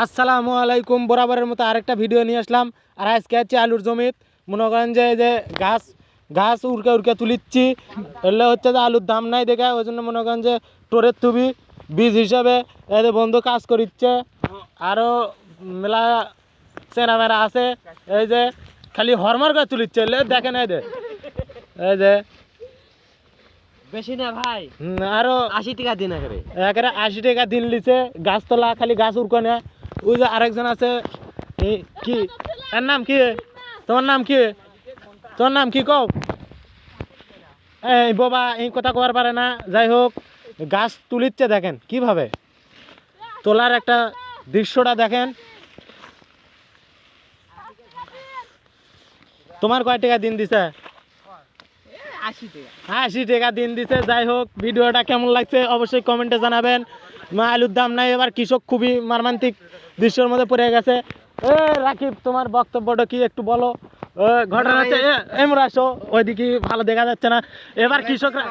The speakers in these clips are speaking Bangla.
আসসালামু আলাইকুম বরাবরের মতো আরেকটা ভিডিও নিয়ে আসলাম। আর আজকে আছে আলুর জমিত। মনে করেন যে এই যে গাছ গাছ উড়কে উড়কে তুলিচ্ছি। এলে হচ্ছে যে আলুর দাম নাই দেখে ওই জন্য মনে করেন যে টোরের তুবি বীজ হিসাবে এদের বন্ধু কাজ করিচ্ছে। আরও মেলা চেনা মেরা আছে। এই যে খালি হরমার করে তুলিচ্ছে এলে দেখেন এই যে এই যে বেশি না ভাই। আরও আশি টাকা দিন একেবারে আশি টাকা দিন লিছে। গাছ তোলা খালি গাছ উড়কো না। ওই যে আরেকজন আছে কি? এর নাম কি? তোমার নাম কি? তোমার নাম কি কও? এই বাবা, এই কথা কবার পারে না। যাই হোক, গাছ তুলিচ্ছে দেখেন, কীভাবে? তোলার একটা দৃশ্যটা দেখেন। তোমার কয় টাকা দিন দিছে? আশি টাকা। দিন দিছে যাই হোক ভিডিওটা কেমন লাগছে অবশ্যই কমেন্টে জানাবেন। মা আলুর দাম নাই এবার কৃষক খুবই মর্মান্তিক দৃশ্যের মধ্যে পড়ে গেছে। এ রাকিব তোমার বক্তব্যটা কি একটু বলো? ঘটনা হচ্ছে আসো ওইদিকে ভালো দেখা যাচ্ছে না। এবার কৃষকরা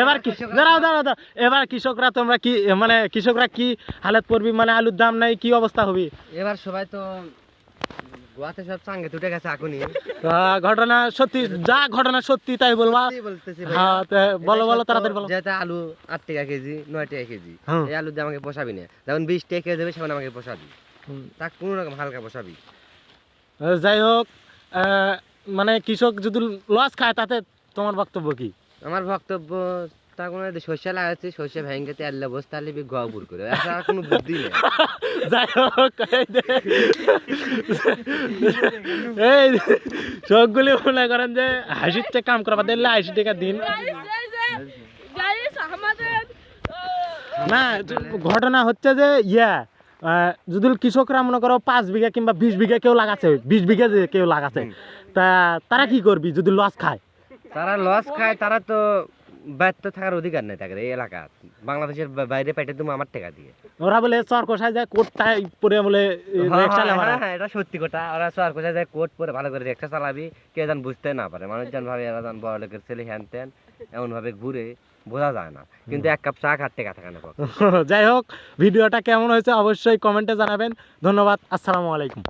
এবার দাঁড়াও দাঁড়াও। এবার কৃষকরা তোমরা কি মানে কৃষকরা কি হালত পড়বি মানে আলুর দাম নাই কি অবস্থা হবে? এবার সবাই তো গোয়াতে সব চাঙ্গে তুটে গেছে এখনই ঘটনা সত্যি যা ঘটনা সত্যি তাই বলবা। হ্যাঁ বলো বলো তাড়াতাড়ি বলো। যেটা আলু আট টাকা কেজি নয় টাকা কেজি। এই আলু দিয়ে আমাকে পোষাবি না। যখন বিশ টাকা কেজি দেবে সেখানে আমাকে পোষাবি। তা কোনো রকম হালকা পোষাবি যাই হোক আহ, মানে কৃষক যদি লস খায় তাতে তোমার বক্তব্য কি? আমার বক্তব্য লাগাচ্ছি শস্য ভেঙে তেল বসে তাহলে করে। এছাড়া কোনো বুদ্ধি নেই। যাই হোক এই সবগুলি মনে করেন যে হাসির কাম দিলে আশি টাকা দিন। না ঘটনা হচ্ছে যে ইয়া যদি কৃষকরা মনে করো পাঁচ বিঘা কিংবা বিশ বিঘা কেউ লাগাচ্ছে বিশ বিঘা যে কেউ লাগাচ্ছে তা তারা কি করবি যদি লস খায়? তারা লস খায় তারা তো ব্যর্থ থাকার অধিকার নেই তাদের এই এলাকা বাংলাদেশের বাইরে পাইতে তুমি আমার টাকা দিয়ে। ওরা বলে চর কষায় যায় কোটটাই পরে বলে হ্যাঁ, হ্যাঁ, হ্যাঁ, এটা সত্যি কথা। ওরা সর কোথায় যায় কোট পরে ভালো করে রিক্সা চালাবি কে যেন বুঝতে না পারে। মানুষজন ভাবে এরা যেন বড় লোকের ছেলে হ্যান ত্যান এমন ভাবে ঘুরে বোঝা যায় না। কিন্তু এক কাপ চা খাট টাকা থাকে না যাই হোক ভিডিওটা কেমন হয়েছে অবশ্যই কমেন্টে জানাবেন। ধন্যবাদ আসসালামু আলাইকুম।